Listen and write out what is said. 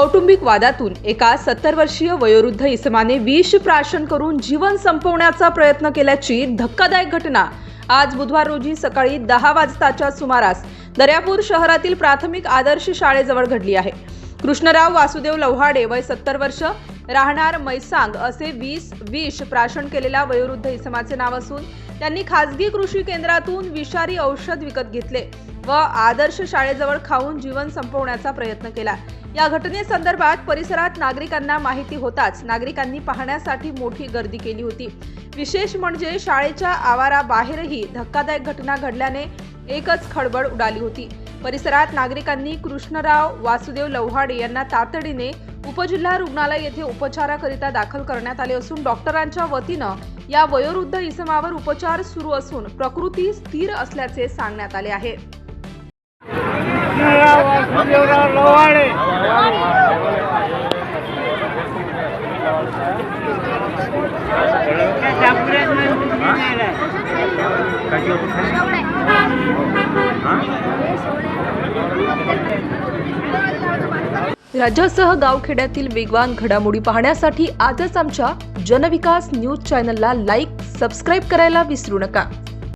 कौटुंबिक वादातून एका सत्तर वर्षीय वयोवृद्ध इसमाने विष प्राशन करून जीवन संपवण्याचा प्रयत्न केल्याची धक्कादायक घटना आज बुधवार रोजी सकाळी दहा वाजताच्या सुमारास दर्यापूर शहरातील प्राथमिक आदर्श शाळेजवळ घडली आहे. कृष्णराव वासुदेव लव्हाडे वय सत्तर वर्ष राहणार मैसांग असे वीस विष प्राशन केलेल्या वयोवृद्ध इसमाचे नाव असून त्यांनी खासगी कृषी केंद्रातून विषारी औषध विकत घेतले व आदर्श शाळेजवळ खाऊन जीवन संपवण्याचा प्रयत्न केला. या घटनेसंदर्भात परिसरात नागरिकांना माहिती होताच. नागरिकांनी पाहण्यासाठी मोठी गर्दी केली होती. विशेष म्हणजे शाळेच्या आवाराबाहेरही धक्कादायक घटना घडल्याने एकच खळबळ उडाली होती. परिसरात नागरिकांनी कृष्णराव वासुदेव लव्हाडे यांना तातडीने उपजिल्हा रुग्णालय येथे उपचाराकरिता दाखल करण्यात आले असून डॉक्टरांच्या वतीनं या वयोवृद्ध इसमावर उपचार सुरू असून प्रकृती स्थिर असल्याचे सांगण्यात आले आहे. राज्यासह गावखेड्यातील वेगवान घडामोडी पाहण्यासाठी आजच आमच्या जनविकास न्यूज चॅनलला लाईक सबस्क्राईब करायला विसरू नका.